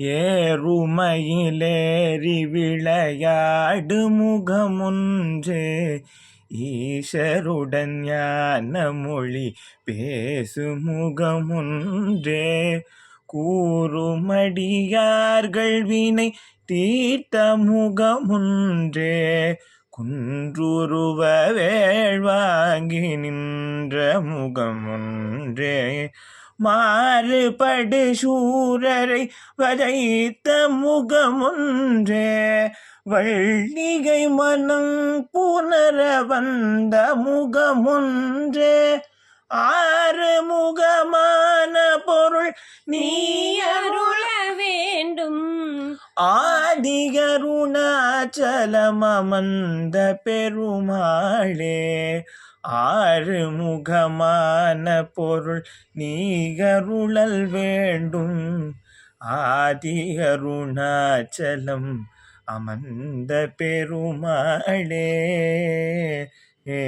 ஏறுமையிலேறி விளையாடு முகமுன்றே. ஈஷருடன் ஞான மொழி பேசு முகமுன்றே. கூறுமடியார்கள் வினை தீர்த்த முகமுன்றே. குன்றுருவ வேள்வாங்கி என்ற முகமொன்றே. மாறுபடு சூரரை வதைத்த முகமொன்றே. வள்ளிகை மனம் புனர வந்த முகமொன்றே. ஆறு முகமான பொருள் நீ அருள வேண்டும். ஆ ஆதிகருணாச்சலமந்த பெருமாளே ஆறு முகமான பொருள் நீகருளல் வேண்டும். ஆதிகருணாச்சலம் அமந்த பெருமாளே ஏ